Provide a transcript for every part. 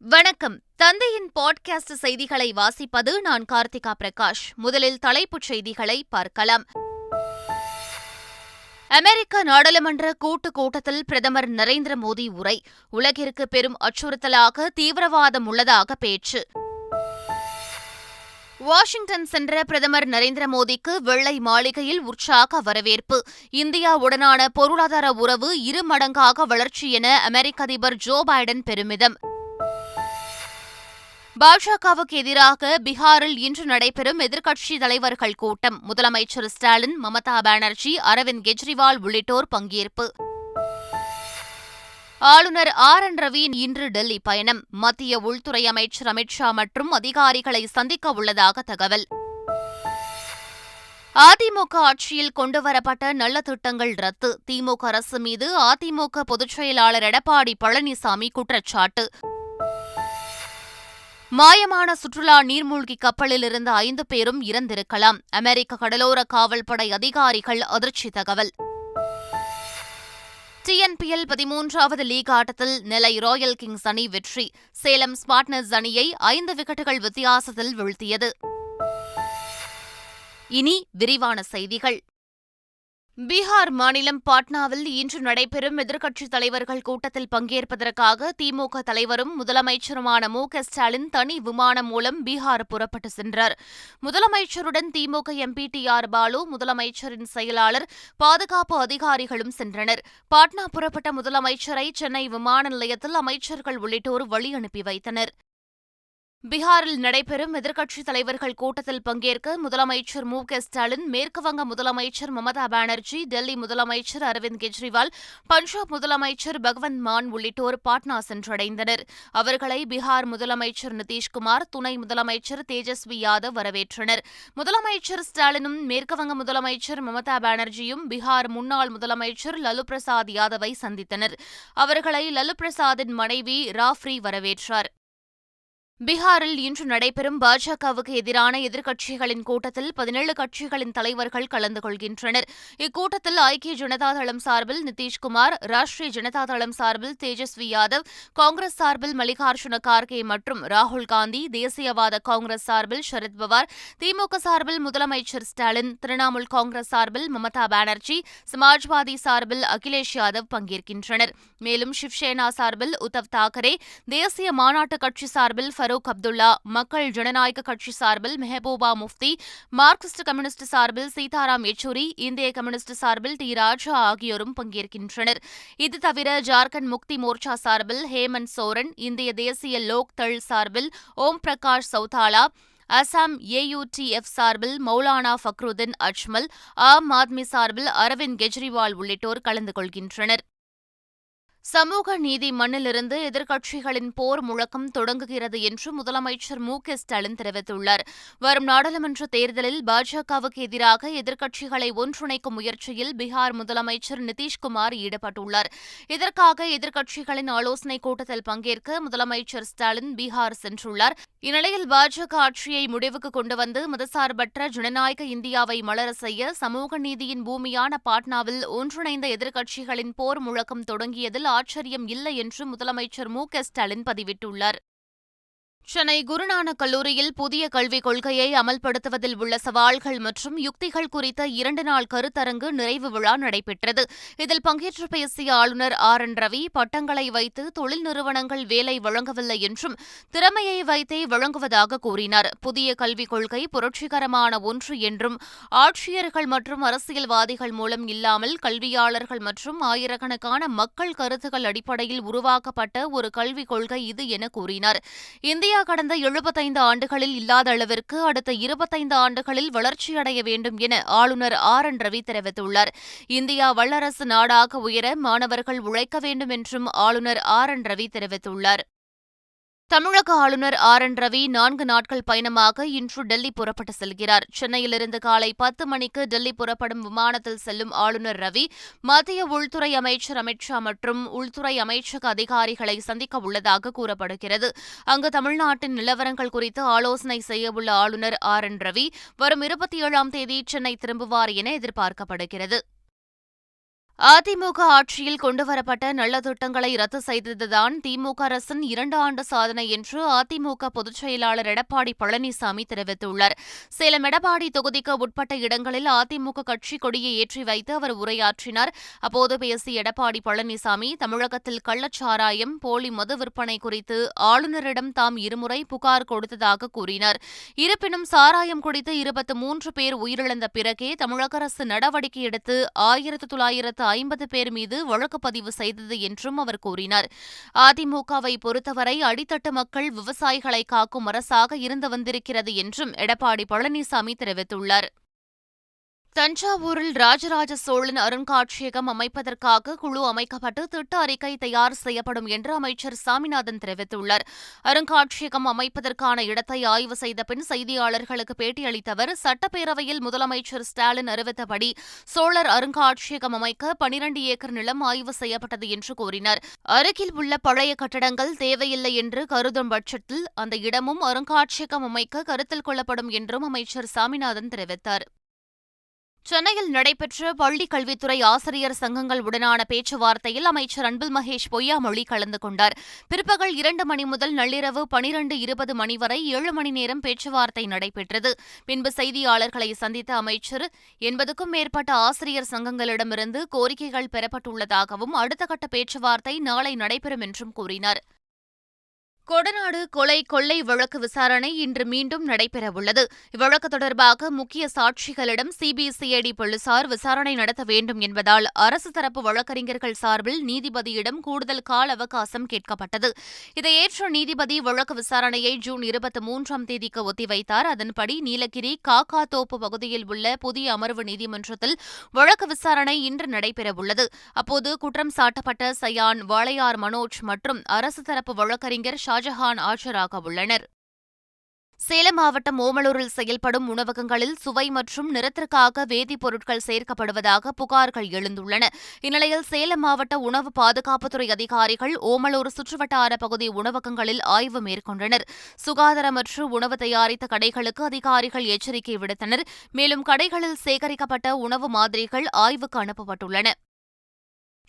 வணக்கம். தந்தையின் பாட்காஸ்ட் செய்திகளை வாசிப்பது நான் கார்த்திகா பிரகாஷ். முதலில் தலைப்புச் செய்திகளை பார்க்கலாம். அமெரிக்க நாடாளுமன்ற கூட்டு கூட்டத்தில் பிரதமர் நரேந்திர மோடி உரை. உலகிற்கு பெரும் அச்சுறுத்தலாக தீவிரவாதம் உள்ளதாக பேச்சு. வாஷிங்டன் சென்ற பிரதமர் நரேந்திர மோடிக்கு வெள்ளை மாளிகையில் உற்சாக வரவேற்பு. இந்தியாவுடனான பொருளாதார உறவு இரு மடங்காக வளர்ச்சி என அமெரிக்க அதிபர் ஜோ பைடன் பெருமிதம். பாஜகவுக்கு எதிராக பீகாரில் இன்று நடைபெறும் எதிர்க்கட்சி தலைவர்கள் கூட்டம். முதலமைச்சர் ஸ்டாலின் மமதா பானர்ஜி அரவிந்த் கெஜ்ரிவால் உள்ளிட்டோர் பங்கேற்பு. ஆளுநர் ஆர். என். ரவி இன்று டெல்லி பயணம். மத்திய உள்துறை அமைச்சர் அமித்ஷா மற்றும் அதிகாரிகளை சந்திக்க உள்ளதாக தகவல். அதிமுக ஆட்சியில் கொண்டுவரப்பட்ட நல்ல திட்டங்கள் ரத்து. திமுக அரசு மீது அதிமுக பொதுச் செயலாளர் எடப்பாடி பழனிசாமி குற்றச்சாட்டு. மாயமான சுற்றுலா நீர்மூழ்கி கப்பலில் இருந்த ஐந்து பேரும் இறந்திருக்கலாம். அமெரிக்க கடலோர காவல்படை அதிகாரிகள் அதிர்ச்சி தகவல். டிஎன்பிஎல் பதிமூன்றாவது லீக் ஆட்டத்தில் நெல்லை ராயல் கிங்ஸ் அணி வெற்றி. சேலம் ஸ்மார்ட்னஸ் அணியை ஐந்து விக்கெட்டுகள் வித்தியாசத்தில் வீழ்த்தியது. இனி விரிவான செய்திகள். பீகார் மாநிலம் பாட்னாவில் இன்று நடைபெறும் எதிர்க்கட்சித் தலைவர்கள் கூட்டத்தில் பங்கேற்பதற்காக திமுக தலைவரும் முதலமைச்சருமான மு க ஸ்டாலின் தனி விமானம் மூலம் பீகார் புறப்பட்டு சென்றார். முதலமைச்சருடன் DMK MP T R Baalu முதலமைச்சரின் செயலாளர் பாதுகாப்பு அதிகாரிகளும் சென்றனர். பாட்னா புறப்பட்ட முதலமைச்சரை சென்னை விமான நிலையத்தில் அமைச்சர்கள் உள்ளிட்டோர் வழி அனுப்பி வைத்தனர். பீகாரில் நடைபெறும் எதிர்க்கட்சித் தலைவர்கள் கூட்டத்தில் பங்கேற்க முதலமைச்சர் மு க ஸ்டாலின் மேற்குவங்க முதலமைச்சர் மமதா பானர்ஜி டெல்லி முதலமைச்சர் அரவிந்த் கெஜ்ரிவால் பஞ்சாப் முதலமைச்சர் பகவந்த் மான் உள்ளிட்டோர் பாட்னா சென்றடைந்தனர். அவர்களை பீகார் முதலமைச்சர் நிதிஷ்குமார் துணை முதலமைச்சர் தேஜஸ்வி யாதவ் வரவேற்றனர். முதலமைச்சர் ஸ்டாலினும் மேற்குவங்க முதலமைச்சர் மமதா பானர்ஜியும் பீகார் முன்னாள் முதலமைச்சர் லலு பிரசாத் யாதவை சந்தித்தனர். அவர்களை லலு பிரசாத்தின் மனைவி ராஃப்ரி வரவேற்றார். பீகாரில் இன்று நடைபெறும் பாஜகவுக்கு எதிரான எதிர்க்கட்சிகளின் கூட்டத்தில் பதினேழு கட்சிகளின் தலைவர்கள் கலந்து கொள்கின்றனர். இக்கூட்டத்தில் ஐக்கிய ஜனதா தளம் சார்பில் நிதிஷ்குமார் ராஷ்டிரிய ஜனதா தளம் சார்பில் தேஜஸ்வி யாதவ் காங்கிரஸ் சார்பில் மல்லிகார்ஜுன கார்கே மற்றும் ராகுல் காந்தி தேசியவாத காங்கிரஸ் சார்பில் சரத்பவார் திமுக சார்பில் முதலமைச்சர் ஸ்டாலின் திரிணாமுல் காங்கிரஸ் சார்பில் மமதா பானர்ஜி சமாஜ்வாதி சார்பில் அகிலேஷ் யாதவ் பங்கேற்கின்றனர். மேலும் சிவ்சேனா சார்பில் உத்தவ் தாக்கரே தேசிய மாநாட்டு கட்சி சார்பில் ஃபரூக் அப்துல்லா மக்கள் ஜனநாயக கட்சி சார்பில் மெஹபூபா முஃப்தி மார்க்சிஸ்ட் கம்யூனிஸ்ட் சார்பில் சீதாராம் யெச்சூரி இந்திய கம்யூனிஸ்ட் சார்பில் டி ராஜா ஆகியோரும் பங்கேற்கின்றனர். இது தவிர ஜார்க்கண்ட் முக்தி மோர்ச்சா சார்பில் ஹேமந்த் சோரன் இந்திய தேசிய லோக் தள் சார்பில் ஓம் பிரகாஷ் சௌதாலா அசாம் ஏயுடிஎஃப் சார்பில் மௌலானா ஃபக்ருதீன் அஜ்மல் ஆம் ஆத்மி சார்பில் அரவிந்த் கெஜ்ரிவால் உள்ளிட்டோர் கலந்து கொள்கின்றனர். சமூக நீதி மண்ணிலிருந்து எதிர்க்கட்சிகளின் போர் முழக்கம் தொடங்குகிறது என்று முதலமைச்சர் மு க ஸ்டாலின் தெரிவித்துள்ளார். வரும் நாடாளுமன்ற தேர்தலில் பாஜகவுக்கு எதிராக எதிர்க்கட்சிகளை ஒன்றிணைக்கும் முயற்சியில் பீகார் முதலமைச்சர் நிதிஷ்குமார் ஈடுபட்டுள்ளார். இதற்காக எதிர்க்கட்சிகளின் ஆலோசனைக் கூட்டத்தில் பங்கேற்க முதலமைச்சர் ஸ்டாலின் பீகார் சென்றுள்ளார். இந்நிலையில் பாஜக ஆட்சியை முடிவுக்கு கொண்டுவந்து மதசார்பற்ற ஜனநாயக இந்தியாவை மலர செய்ய சமூக நீதியின் பூமியான பாட்னாவில் ஒன்றிணைந்த எதிர்க்கட்சிகளின் போர் முழக்கம் தொடங்கியதில் ஆச்சரியம் இல்லை என்று முதலமைச்சர் மு ஸ்டாலின் பதிவிட்டுள்ளார். சென்னை குருநானக் கல்லூரியில் புதிய கல்விக் கொள்கையை அமல்படுத்துவதில் உள்ள சவால்கள் மற்றும் யுக்திகள் குறித்த இரண்டு நாள் கருத்தரங்கு நிறைவு விழா நடைபெற்றது. இதில் பங்கேற்று பேசிய ஆளுநர் ஆர். என். ரவி பட்டங்களை வைத்து தொழில் நிறுவனங்கள் வேலை வழங்கவில்லை என்றும் திறமையை வைத்தே வழங்குவதாக கூறினார். புதிய கல்விக் கொள்கை புரட்சிகரமான ஒன்று என்றும் ஆட்சியர்கள் மற்றும் அரசியல்வாதிகள் மூலம் இல்லாமல் கல்வியாளர்கள் மற்றும் ஆயிரக்கணக்கான மக்கள் கருத்துக்கள் அடிப்படையில் உருவாக்கப்பட்ட ஒரு கல்விக் கொள்கை இது என கூறினார். இந்தியா இந்தியா கடந்த எழுபத்தைந்து ஆண்டுகளில் இல்லாத அளவிற்கு அடுத்த இருபத்தைந்து ஆண்டுகளில் வளர்ச்சியடைய வேண்டும் என ஆளுநர் ஆர் என் ரவி தெரிவித்துள்ளார். இந்தியா வல்லரசு நாடாக உயர மாணவர்கள் உழைக்க வேண்டும் என்றும் ஆளுநர் ஆர் என் ரவி தெரிவித்துள்ளார். தமிழக ஆளுநர் ஆர். என். ரவி நான்கு நாட்கள் பயணமாக இன்று டெல்லி புறப்பட்டு செல்கிறார். சென்னையிலிருந்து காலை பத்து மணிக்கு டெல்லி புறப்படும் விமானத்தில் செல்லும் ஆளுநர் ரவி மத்திய உள்துறை அமைச்சர் அமித் ஷா மற்றும் உள்துறை அமைச்சக அதிகாரிகளை சந்திக்க உள்ளதாக கூறப்படுகிறது. அங்கு தமிழ்நாட்டின் நிலவரங்கள் குறித்து ஆலோசனை செய்யவுள்ள ஆளுநர் ஆர். என். ரவி வரும் இருபத்தி ஏழாம் தேதி சென்னை திரும்புவார் என எதிர்பார்க்கப்படுகிறது. அதிமுக ஆட்சியில் கொண்டுவரப்பட்ட நல்ல திட்டங்களை ரத்து செய்ததுதான் திமுக அரசின் இரண்டு ஆண்டு சாதனை என்று அதிமுக பொதுச் செயலாளர் எடப்பாடி பழனிசாமி தெரிவித்துள்ளார். சேலம் எடப்பாடி தொகுதிக்கு உட்பட்ட இடங்களில் அதிமுக கட்சி கொடியை ஏற்றி வைத்து அவர் உரையாற்றினார். அப்போது பேசிய எடப்பாடி பழனிசாமி தமிழகத்தில் கள்ளச்சாராயம் போலி மது விற்பனை குறித்து ஆளுநரிடம் தாம் இருமுறை புகார் கொடுத்ததாக கூறினார். இருப்பினும் சாராயம் குடித்து இருபத்தி மூன்று பேர் உயிரிழந்த பிறகே தமிழக அரசு நடவடிக்கை எடுத்து ஆயிரத்து தொள்ளாயிரத்து ஐம்பது பேர் மீது வழக்கு பதிவு செய்தது என்றும் அவர் கூறினார். அதிமுகவை பொறுத்தவரை அடித்தட்டு மக்கள் விவசாயிகளை காக்கும் அரசாக இருந்து வந்திருக்கிறது என்றும் எடப்பாடி பழனிசாமி தெரிவித்துள்ளார். தஞ்சாவூரில் ராஜராஜ சோழன் அருங்காட்சியகம் அமைப்பதற்காக குழு அமைக்கப்பட்டு திட்ட அறிக்கை தயார் செய்யப்படும் என்று அமைச்சர் சாமிநாதன் தெரிவித்துள்ளார். அருங்காட்சியகம் அமைப்பதற்கான இடத்தை ஆய்வு செய்த பின் செய்தியாளர்களுக்கு பேட்டியளித்த அவர் சட்டப்பேரவையில் முதலமைச்சர் ஸ்டாலின் அறிவித்தபடி சோழர் அருங்காட்சியகம் அமைக்க பனிரண்டு ஏக்கர் நிலம் ஆய்வு செய்யப்பட்டது என்று கூறினார். அருகில் உள்ள பழைய கட்டடங்கள் தேவையில்லை என்று கருதும் பட்சத்தில் அந்த இடமும் அருங்காட்சியகம் அமைக்க கருத்தில் கொள்ளப்படும் என்றும் அமைச்சர் சாமிநாதன் தெரிவித்தார். சென்னையில் நடைபெற்ற பள்ளிக் கல்வித்துறை ஆசிரியர் சங்கங்கள் உடனான பேச்சுவார்த்தையில் அமைச்சர் அன்பில் மகேஷ் பொய்யாமொழி கலந்து கொண்டார். பிற்பகல் இரண்டு மணி முதல் நள்ளிரவு பனிரண்டு இருபது மணி வரை ஏழு மணி நேரம் பேச்சுவார்த்தை நடைபெற்றது. பின்பு செய்தியாளர்களை சந்தித்த அமைச்சர் எண்பதுக்கும் மேற்பட்ட ஆசிரியர் சங்கங்களிடமிருந்து கோரிக்கைகள் பெறப்பட்டுள்ளதாகவும் அடுத்த கட்ட பேச்சுவார்த்தை நாளை நடைபெறும் என்றும் கூறினார். கொடநாடு கொலை கொள்ளை வழக்கு விசாரணை இன்று மீண்டும் நடைபெறவுள்ளது. இவ்வழக்கு தொடர்பாக முக்கிய சாட்சிகளிடம் சிபிசிஐடி போலீசார் விசாரணை நடத்த வேண்டும் என்பதால் அரசு தரப்பு வழக்கறிஞர்கள் சார்பில் நீதிபதியிடம் கூடுதல் கால அவகாசம் கேட்கப்பட்டது. இதை ஏற்ற நீதிபதி வழக்கு விசாரணையை ஜூன் இருபத்தி மூன்றாம் தேதிக்கு ஒத்திவைத்தார். அதன்படி நீலகிரி காக்காதோப்பு பகுதியில் உள்ள புதிய அமர்வு நீதிமன்றத்தில் வழக்கு விசாரணை இன்று நடைபெறவுள்ளது. அப்போது குற்றம் சாட்டப்பட்ட சயான் வாளையார் மனோஜ் மற்றும் அரசு தரப்பு வழக்கறிஞர் ஷா ஷாஜஹான் ஆஜராக உள்ளனர். சேலம் மாவட்டம் ஓமலூரில் செயல்படும் உணவகங்களில் சுவை மற்றும் நிறத்திற்காக வேதிப்பொருட்கள் சேர்க்கப்படுவதாக புகார்கள் எழுந்துள்ளன. இந்நிலையில் சேலம் மாவட்ட உணவு பாதுகாப்புத்துறை அதிகாரிகள் ஓமலூர் சுற்றுவட்டார பகுதி உணவகங்களில் ஆய்வு மேற்கொண்டனர். சுகாதாரமற்று உணவு தயாரித்த கடைகளுக்கு அதிகாரிகள் எச்சரிக்கை விடுத்தனர். மேலும் கடைகளில் சேகரிக்கப்பட்ட உணவு மாதிரிகள் ஆய்வுக்கு அனுப்பப்பட்டுள்ளன.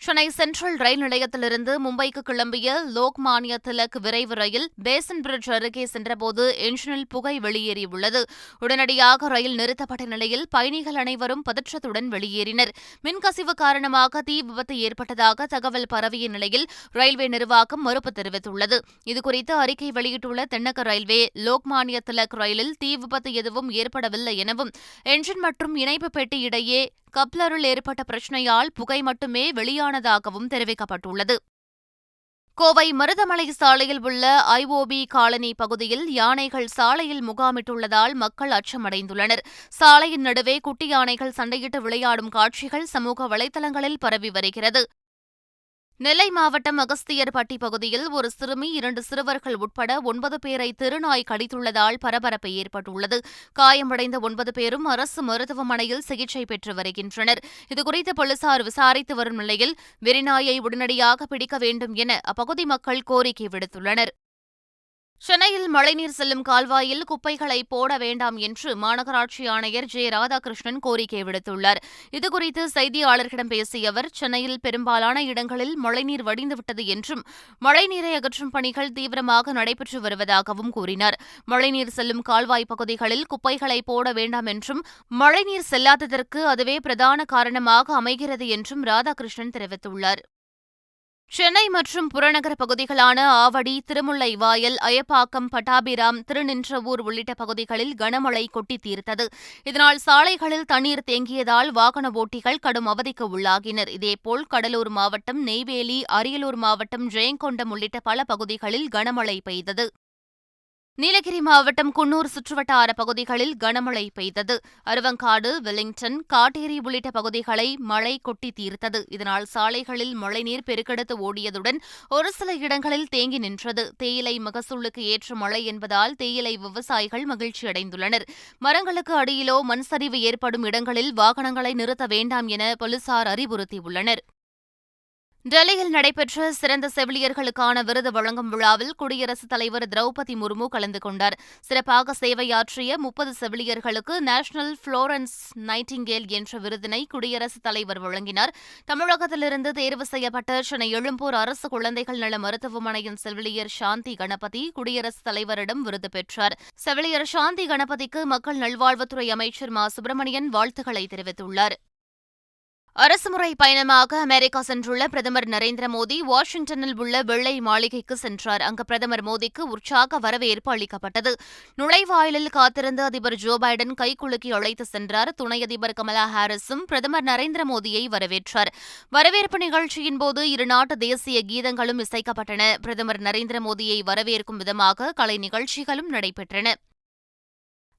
சென்னை சென்ட்ரல் ரயில் நிலையத்திலிருந்து மும்பைக்கு கிளம்பிய லோக்மானிய திலக் விரைவு ரயில் பேசன் பிரிட்ஜ் அருகே சென்றபோது என்ஜினில் புகை வெளியேறியுள்ளது. உடனடியாக ரயில் நிறுத்தப்பட்ட நிலையில் பயணிகள் அனைவரும் பதற்றத்துடன் வெளியேறினர். மின்கசிவு காரணமாக தீ விபத்து ஏற்பட்டதாக தகவல் பரவிய நிலையில் ரயில்வே நிர்வாகம் மறுப்பு தெரிவித்துள்ளது. இதுகுறித்து அறிக்கை வெளியிட்டுள்ள தென்னக ரயில்வே லோக்மானிய திலக் ரயிலில் தீ விபத்து எதுவும் ஏற்படவில்லை எனவும் என்ஜின் மற்றும் இணைப்பு பெட்டி இடையே கப்ளரில் ஏற்பட்ட பிரச்சினையால் புகை மட்டுமே வெளியானதாகவும் தெரிவிக்கப்பட்டுள்ளது. கோவை மருதமலை சாலையில் உள்ள ஐஓபி காலனி பகுதியில் யானைகள் சாலையில் முகாமிட்டுள்ளதால் மக்கள் அச்சமடைந்துள்ளனர். சாலையின் நடுவே குட்டி யானைகள் சண்டையிட்டு விளையாடும் காட்சிகள் சமூக வலைதளங்களில் பரவி வருகிறது. நெல்லை மாவட்டம் அகஸ்தியர்பட்டி பகுதியில் ஒரு சிறுமி இரண்டு சிறுவர்கள் உட்பட ஒன்பது பேரை திருநாய் கடித்துள்ளதால் பரபரப்பு ஏற்பட்டுள்ளது. காயமடைந்த ஒன்பது பேரும் அரசு மருத்துவமனையில் சிகிச்சை பெற்று வருகின்றனர். இதுகுறித்து போலீசார் விசாரித்து வரும் நிலையில் வெறிநாயை உடனடியாக பிடிக்க வேண்டும் என அப்பகுதி மக்கள் கோரிக்கை விடுத்துள்ளனர். சென்னையில் மழைநீர் செல்லும் கால்வாயில் குப்பைகளை போட வேண்டாம் என்று மாநகராட்சி ஆணையர் ஜே. ராதாகிருஷ்ணன் கோரிக்கை விடுத்துள்ளார். இதுகுறித்து செய்தியாளர்களிடம் பேசிய அவர் சென்னையில் பெரும்பாலான இடங்களில் மழைநீர் வடிந்துவிட்டது என்றும் மழைநீரை அகற்றும் பணிகள் தீவிரமாக நடைபெற்று வருவதாகவும் கூறினார். மழைநீர் செல்லும் கால்வாய் பகுதிகளில் குப்பைகளை போட வேண்டாம் என்றும் மழைநீர் செல்லாததற்கு அதுவே பிரதான காரணமாக அமைகிறது என்றும் ராதாகிருஷ்ணன் தெரிவித்துள்ளார். சென்னை மற்றும் புறநகர பகுதிகளான ஆவடி திருமுல்லை வாயல் அயப்பாக்கம் பட்டாபிராம் திருநின்றவூர் உள்ளிட்ட பகுதிகளில் கனமழை கொட்டி தீர்த்தது. இதனால் சாலைகளில் தண்ணீர் தேங்கியதால் வாகன ஓட்டிகள் கடும் அவதிக்கு உள்ளாகினர். இதேபோல் கடலூர் மாவட்டம் நெய்வேலி அரியலூர் மாவட்டம் ஜெயங்கொண்டம் உள்ளிட்ட பல பகுதிகளில் கனமழை பெய்தது. நீலகிரி மாவட்டம் குன்னூர் சுற்றுவட்டார பகுதிகளில் கனமழை பெய்தது. அருவங்காடு வெலிங்டன் காட்டேரி உள்ளிட்ட பகுதிகளை மழை கொட்டி தீர்த்தது. இதனால் சாலைகளில் மழைநீர் பெருக்கெடுத்து ஓடியதுடன் ஒரு சில இடங்களில் தேங்கி நின்றது. தேயிலை மகசூலுக்கு ஏற்ற மழை என்பதால் தேயிலை விவசாயிகள் மகிழ்ச்சியடைந்துள்ளனர் மரங்களுக்கு அடியிலோ மண் சரிவு ஏற்படும் இடங்களில் வாகனங்களை நிறுத்த வேண்டாம் என போலீசார் அறிவுறுத்தியுள்ளனர். டெல்லியில் நடைபெற்ற சிறந்த செவிலியர்களுக்கான விருது வழங்கும் விழாவில் குடியரசுத் தலைவர் திரௌபதி முர்மு கலந்து கொண்டார். சிறப்பாக சேவையாற்றிய முப்பது செவிலியர்களுக்கு நேஷனல் புளோரன்ஸ் நைட்டிங்கேல் என்ற விருதினை குடியரசுத் தலைவர் வழங்கினார். தமிழகத்திலிருந்து தேர்வு செய்யப்பட்ட சென்னை எழும்பூர் அரசு குழந்தைகள் நல மருத்துவமனையின் செவிலியர் சாந்தி கணபதி குடியரசுத் தலைவரிடம் விருது பெற்றார். செவிலியர் சாந்தி கணபதிக்கு மக்கள் நல்வாழ்வுத்துறை அமைச்சர் மா. சுப்பிரமணியன் வாழ்த்துக்களை தெரிவித்துள்ளார். அரசுமுறை பயணமாக அமெரிக்கா சென்றுள்ள பிரதமர் நரேந்திர மோடி வாஷிங்டனில் உள்ள வெள்ளை மாளிகைக்கு சென்றார். அங்கு பிரதமர் மோடிக்கு உற்சாக வரவேற்பு அளிக்கப்பட்டது. நுழைவாயிலில் காத்திருந்த அதிபர் ஜோ பைடன் கைக்குலுக்கி அழைத்து சென்றார். துணை அதிபர் கமலா ஹாரிஸும் பிரதமர் நரேந்திர மோடியை வரவேற்றார். வரவேற்பு நிகழ்ச்சியின் போது இருநாட்டு தேசிய கீதங்களும் இசைக்கப்பட்டன. பிரதமர் நரேந்திர மோடியை வரவேற்கும் விதமாக கலை நிகழ்ச்சிகளும் நடைபெற்றன.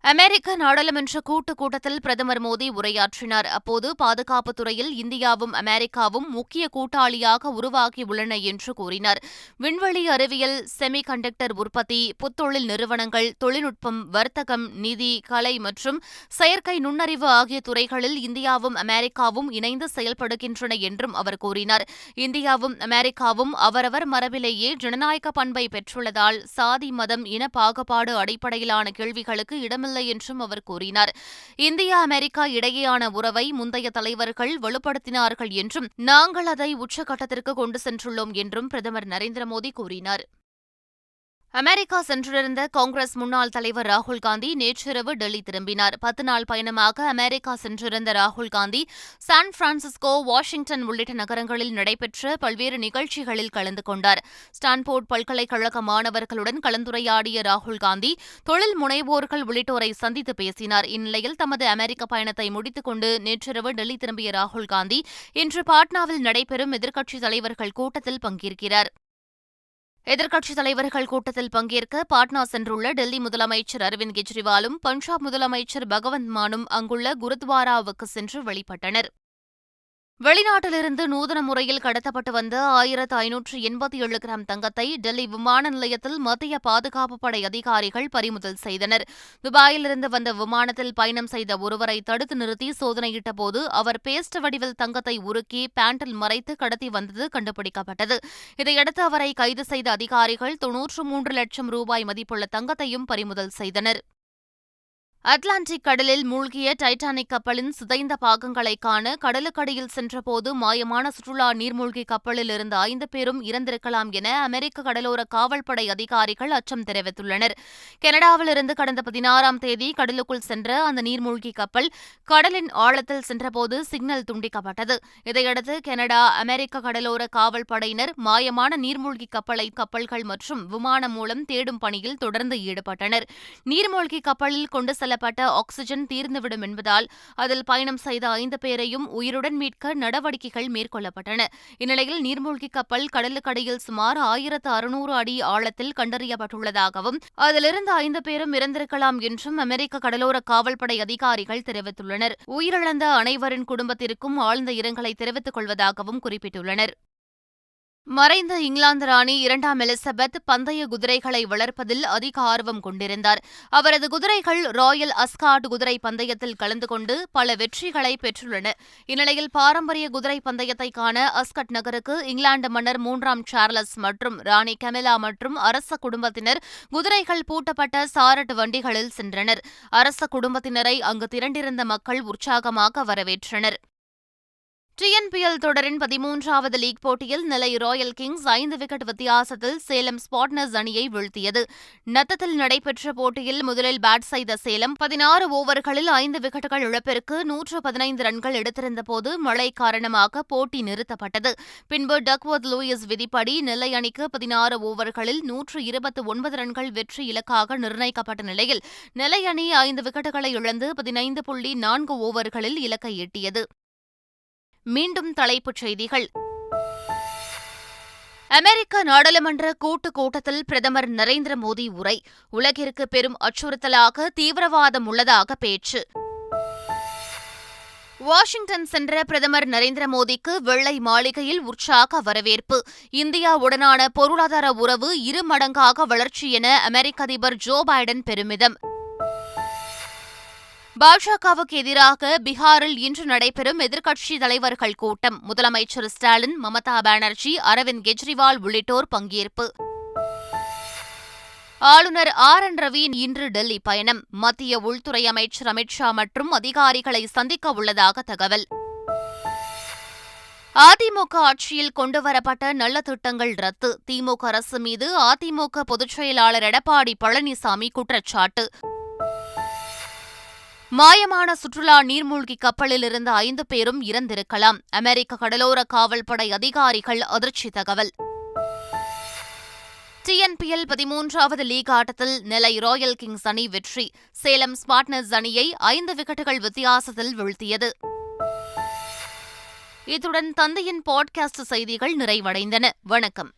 அமெரிக்க நாடாளுமன்ற கூட்டுக் கூட்டத்தில் பிரதமர் மோடி உரையாற்றினார். அப்போது பாதுகாப்பு துறையில் இந்தியாவும் அமெரிக்காவும் முக்கிய கூட்டாளியாக உருவாகியுள்ளன என்று கூறினார். விண்வெளி அறிவியல் செமி கண்டக்டர் உற்பத்தி புத்தொழில் நிறுவனங்கள் தொழில்நுட்பம் வர்த்தகம் நிதி கலை மற்றும் செயற்கை நுண்ணறிவு ஆகிய துறைகளில் இந்தியாவும் அமெரிக்காவும் இணைந்து செயல்படுகின்றன என்றும் அவர் கூறினார். இந்தியாவும் அமெரிக்காவும் அவரவர் மரபிலேயே ஜனநாயக பண்பை பெற்றுள்ளதால் சாதி மதம் இன பாகுபாடு அடிப்படையிலான கேள்விகளுக்கு இடமில்லை இல்லை என்றும் அவர் கூறினார். இந்தியா அமெரிக்கா இடையேயான உறவை முந்தைய தலைவர்கள் வலுப்படுத்தினார்கள் என்றும் நாங்கள் அதை உச்சகட்டத்திற்கு கொண்டு சென்றுள்ளோம் என்றும் பிரதமர் நரேந்திர மோடி கூறினார். அமெரிக்கா சென்றிருந்த காங்கிரஸ் முன்னாள் தலைவர் ராகுல் காந்தி நேற்றிரவு டெல்லி திரும்பினார். பத்து நாள் பயணமாக அமெரிக்கா சென்றிருந்த ராகுல் காந்தி சான் பிரான்சிஸ்கோ வாஷிங்டன் உள்ளிட்ட நகரங்களில் நடைபெற்ற பல்வேறு நிகழ்ச்சிகளில் கலந்து கொண்டார். ஸ்டான்போர்ட் பல்கலைக்கழக மாணவர்களுடன் கலந்துரையாடிய ராகுல் காந்தி தொழில் முனைவோர்கள் உள்ளிட்டோரை சந்தித்து பேசினார். இந்நிலையில் தமது அமெரிக்க பயணத்தை முடித்துக் கொண்டு நேற்றிரவு டெல்லி திரும்பிய ராகுல் காந்தி இன்று பாட்னாவில் நடைபெறும் எதிர்க்கட்சித் தலைவர்கள் கூட்டத்தில் பங்கேற்கிறார். எதிர்க்கட்சித் தலைவர்கள் கூட்டத்தில் பங்கேற்க பாட்னா சென்றுள்ள டெல்லி முதலமைச்சர் அரவிந்த் கெஜ்ரிவாலும் பஞ்சாப் முதலமைச்சர் பகவந்த் மானும் அங்குள்ள குருத்வாராவுக்கு சென்று வழிபட்டனர். வெளிநாட்டிலிருந்து நூதன முறையில் கடத்தப்பட்டு வந்த ஆயிரத்து ஐநூற்று எண்பத்தி ஏழு கிராம் தங்கத்தை டெல்லி விமான நிலையத்தில் மத்திய பாதுகாப்பு படை அதிகாரிகள் பறிமுதல் செய்தனர். துபாயிலிருந்து வந்த விமானத்தில் பயணம் செய்த ஒருவரை தடுத்து நிறுத்தி சோதனையிட்ட போது அவர் பேஸ்ட் வடிவில் தங்கத்தை உருக்கி பேண்டில் மறைத்து கடத்தி வந்தது கண்டுபிடிக்கப்பட்டது. இதையடுத்து அவரை கைது செய்த அதிகாரிகள் தொன்னூற்று மூன்று லட்சம் ரூபாய் மதிப்புள்ள தங்கத்தையும் பறிமுதல் செய்தனர். அட்லாண்டிக் கடலில் மூழ்கிய டைட்டானிக் கப்பலின் சிதைந்த பாகங்களை காண கடலுக்கடியில் சென்றபோது மாயமான சுற்றுலா நீர்மூழ்கி கப்பலில் இருந்த ஐந்து பேரும் இறந்திருக்கலாம் என அமெரிக்க கடலோர காவல்படை அதிகாரிகள் அச்சம் தெரிவித்துள்ளனர். கனடாவிலிருந்து கடந்த பதினாறாம் தேதி கடலுக்குள் சென்ற அந்த நீர்மூழ்கி கப்பல் கடலின் ஆழத்தில் சென்றபோது சிக்னல் துண்டிக்கப்பட்டது. இதையடுத்து கனடா அமெரிக்க கடலோர காவல்படையினர் மாயமான நீர்மூழ்கி கப்பலை கப்பல்கள் மற்றும் விமானம் மூலம் தேடும் பணியில் தொடர்ந்து ஈடுபட்டனர். நீர்மூழ்கி கப்பலில் கொண்டு கொள்ளப்பட்ட ஆக்ஸிஜன் தீர்ந்துவிடும் என்பதால் அதில் பயணம் செய்த ஐந்து பேரையும் உயிருடன் மீட்க நடவடிக்கைகள் மேற்கொள்ளப்பட்டன. இந்நிலையில் நீர்மூழ்கி கப்பல் கடலுக்கடியில் சுமார் ஆயிரத்து அறுநூறு அடி ஆழத்தில் கண்டறியப்பட்டுள்ளதாகவும் அதிலிருந்து ஐந்து பேரும் இறந்திருக்கலாம் என்றும் அமெரிக்க கடலோர காவல்படை அதிகாரிகள் தெரிவித்துள்ளனர். உயிரிழந்த அனைவரின் குடும்பத்திற்கும் ஆழ்ந்த இரங்கலை தெரிவித்துக் கொள்வதாகவும் குறிப்பிட்டுள்ளனர். மறைந்த இங்கிலாந்து ராணி இரண்டாம் எலிசபெத் பந்தய குதிரைகளை வளர்ப்பதில் அதிக ஆர்வம் கொண்டிருந்தார். அவரது குதிரைகள் ராயல் அஸ்காட் குதிரை பந்தயத்தில் கலந்து கொண்டு பல வெற்றிகளை பெற்றுள்ளன. இந்நிலையில் பாரம்பரிய குதிரை பந்தயத்தை காண அஸ்கட் நகருக்கு இங்கிலாந்து மன்னர் மூன்றாம் சார்லஸ் மற்றும் ராணி கெமிலா மற்றும் அரச குடும்பத்தினர் குதிரைகள் பூட்டப்பட்ட சாரட் வண்டிகளில் சென்றனர். அரச குடும்பத்தினரை அங்கு திரண்டிருந்த மக்கள் உற்சாகமாக வரவேற்றனர். டிஎன்பிஎல் தொடரின் பதிமூன்றாவது லீக் போட்டியில் நிலை ராயல் கிங்ஸ் ஐந்து விக்கெட் வித்தியாசத்தில் சேலம் ஸ்பாட்னர்ஸ் அணியை வீழ்த்தியது. நத்தத்தில் நடைபெற்ற போட்டியில் முதலில் பேட் செய்த சேலம் பதினாறு ஓவர்களில் ஐந்து விக்கெட்டுகள் இழப்பிற்கு நூற்று பதினைந்து ரன்கள் எடுத்திருந்தபோது மழை காரணமாக போட்டி நிறுத்தப்பட்டது. பின்பு டக்வர்த் லூயிஸ் விதிப்படி நெல்லை அணிக்கு பதினாறு ஓவர்களில் நூற்று இருபத்தி ஒன்பது ரன்கள் வெற்றி இலக்காக நிர்ணயிக்கப்பட்ட நிலையில் நெல்லை அணி ஐந்து விக்கெட்டுகளை இழந்து பதினைந்து புள்ளி நான்கு ஓவர்களில் இலக்கை எட்டியது. மீண்டும் தலைப்புச் செய்திகள். அமெரிக்க நாடாளுமன்ற கூட்டுக் கூட்டத்தில் பிரதமர் நரேந்திர மோடி உரை. உலகிற்கு பெரும் அச்சுறுத்தலாக தீவிரவாதம் உள்ளதாக பேச்சு. வாஷிங்டன் சென்ற பிரதமர் நரேந்திர மோடிக்கு வெள்ளை மாளிகையில் உற்சாக வரவேற்பு. இந்தியாவுடனான பொருளாதார உறவு இரு மடங்காக வளர்ச்சி என அமெரிக்க அதிபர் ஜோ பைடன் பெருமிதம். பாஜகவுக்கு எதிராக பீகாரில் இன்று நடைபெறும் எதிர்க்கட்சி தலைவர்கள் கூட்டம். முதலமைச்சர் ஸ்டாலின் மமதா பானர்ஜி அரவிந்த் கெஜ்ரிவால் உள்ளிட்டோர் பங்கேற்பு. ஆளுநர் ஆர். என். ரவி இன்று டெல்லி பயணம். மத்திய உள்துறை அமைச்சர் அமித்ஷா மற்றும் அதிகாரிகளை சந்திக்க உள்ளதாக தகவல். அதிமுக ஆட்சியில் கொண்டுவரப்பட்ட நல்ல திட்டங்கள் ரத்து. திமுக அரசு மீது அதிமுக பொதுச் செயலாளர் எடப்பாடி பழனிசாமி குற்றச்சாட்டு. மாயமான சுற்றுலா நீர்மூழ்கி கப்பலில் இருந்த ஐந்து பேரும் இறந்திருக்கலாம். அமெரிக்க கடலோர காவல்படை அதிகாரிகள் அதிர்ச்சி தகவல். டிஎன்பிஎல் பதிமூன்றாவது லீக் ஆட்டத்தில் நெல்லை ராயல் கிங்ஸ் அணி வெற்றி. சேலம் ஸ்பாட்னர்ஸ் அணியை ஐந்து விக்கெட்டுகள் வித்தியாசத்தில் வீழ்த்தியது. இத்துடன் தந்தையின் பாட்காஸ்ட் செய்திகள் நிறைவடைந்தன. வணக்கம்.